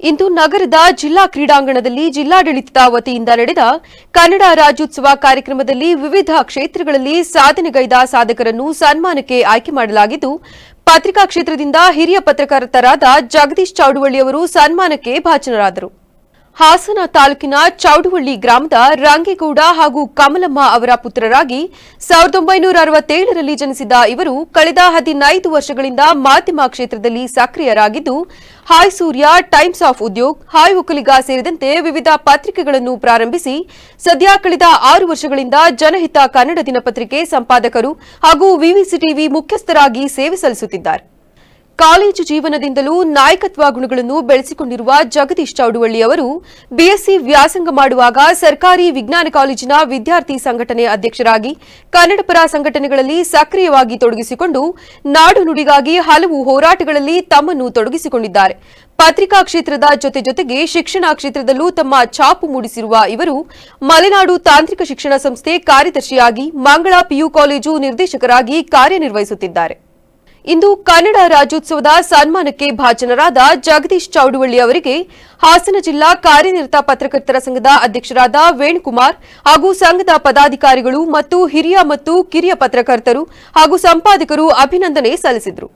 ಇಂದು ನಗರದ ಜಿಲ್ಲಾ ಕ್ರೀಡಾಂಗಣದಲ್ಲಿ ಜಿಲ್ಲಾಡಳಿತದ ವತಿಯಿಂದ ನಡೆದ ಕನ್ನಡ ರಾಜ್ಯೋತ್ಸವ ಕಾರ್ಯಕ್ರಮದಲ್ಲಿ ವಿವಿಧ ಕ್ಷೇತ್ರಗಳಲ್ಲಿ ಸಾಧನೆಗೈದ ಸಾಧಕರನ್ನು ಸನ್ಮಾನಕ್ಕೆ ಆಯ್ಕೆ ಮಾಡಲಾಗಿದ್ದು, ಪತ್ರಿಕಾ ಕ್ಷೇತ್ರದಿಂದ ಹಿರಿಯ ಪತ್ರಕರ್ತರಾದ ಜಗದೀಶ್ ಚೌಡವಳ್ಳಿ ಅವರು ಸನ್ಮಾನಕ್ಕೆ ಭಾಜನರಾದರು. ಹಾಸನ ತಾಲೂಕಿನ ಚೌಡುವಳ್ಳಿ ಗ್ರಾಮದ ರಂಗೇಗೌಡ ಹಾಗೂ ಕಮಲಮ್ಮ ಅವರ ಪುತ್ರರಾಗಿ ಸಾವಿರದ ಒಂಬೈನೂರ ಅರವತ್ತೇಳರಲ್ಲಿ ಜನಿಸಿದ ಇವರು ಕಳೆದ ಹದಿನೈದು ವರ್ಷಗಳಿಂದ ಮಾಧ್ಯಮ ಕ್ಷೇತ್ರದಲ್ಲಿ ಸಕ್ರಿಯರಾಗಿದ್ದು, hi Surya, times of Udyog, hi Okkaliga ಸೇರಿದಂತೆ ವಿವಿಧ ಪತ್ರಿಕೆಗಳನ್ನು ಪ್ರಾರಂಭಿಸಿ, ಸದ್ಯ ಕಳೆದ ಆರು ವರ್ಷಗಳಿಂದ ಜನಹಿತ ಕನ್ನಡ ದಿನಪತ್ರಿಕೆ ಸಂಪಾದಕರು ಹಾಗೂ ವಿವಿಸಿ ಟಿವಿ ಮುಖ್ಯಸ್ಥರಾಗಿ ಸೇವೆ ಸಲ್ಲಿಸುತ್ತಿದ್ದಾರೆ. ಕಾಲೇಜು ಜೀವನದಿಂದಲೂ ನಾಯಕತ್ವ ಗುಣಗಳನ್ನು ಬೆಳೆಸಿಕೊಂಡಿರುವ ಜಗದೀಶ್ ಚೌಡುವಳ್ಳಿ ಅವರು ಬಿಎಸ್ಸಿ ವ್ಯಾಸಂಗ ಮಾಡುವಾಗ ಸರ್ಕಾರಿ ವಿಜ್ಞಾನ ಕಾಲೇಜಿನ ವಿದ್ಯಾರ್ಥಿ ಸಂಘಟನೆ ಅಧ್ಯಕ್ಷರಾಗಿ ಕನ್ನಡಪರ ಸಂಘಟನೆಗಳಲ್ಲಿ ಸಕ್ರಿಯವಾಗಿ ತೊಡಗಿಸಿಕೊಂಡು ನಾಡು ನುಡಿಗಾಗಿ ಹಲವು ಹೋರಾಟಗಳಲ್ಲಿ ತಮ್ಮನ್ನು ತೊಡಗಿಸಿಕೊಂಡಿದ್ದಾರೆ. ಪತ್ರಿಕಾ ಕ್ಷೇತ್ರದ ಜೊತೆ ಜೊತೆಗೆ ಶಿಕ್ಷಣ ಕ್ಷೇತ್ರದಲ್ಲೂ ತಮ್ಮ ಛಾಪು ಮೂಡಿಸಿರುವ ಇವರು ಮಲೆನಾಡು ತಾಂತ್ರಿಕ ಶಿಕ್ಷಣ ಸಂಸ್ಥೆ ಕಾರ್ಯದರ್ಶಿಯಾಗಿ ಮಂಗಳ ಪಿಯು ಕಾಲೇಜು ನಿರ್ದೇಶಕರಾಗಿ ಕಾರ್ಯನಿರ್ವಹಿಸುತ್ತಿದ್ದಾರೆ. ಇಂದು ಕನ್ನಡ ರಾಜ್ಯೋತ್ಸವದ ಸನ್ಮಾನಕ್ಕೆ ಭಾಜನರಾದ ಜಗದೀಶ್ ಚೌಡವಳ್ಳಿ ಅವರಿಗೆ ಹಾಸನ ಜಿಲ್ಲಾ ಕಾರ್ಯನಿರತ ಪತ್ರಕರ್ತರ ಸಂಘದ ಅಧ್ಯಕ್ಷರಾದ ವೇಣುಕುಮಾರ್ ಹಾಗೂ ಸಂಘದ ಪದಾಧಿಕಾರಿಗಳು ಮತ್ತು ಹಿರಿಯ ಮತ್ತು ಕಿರಿಯ ಪತ್ರಕರ್ತರು ಹಾಗೂ ಸಂಪಾದಕರು ಅಭಿನಂದನೆ ಸಲ್ಲಿಸಿದರು.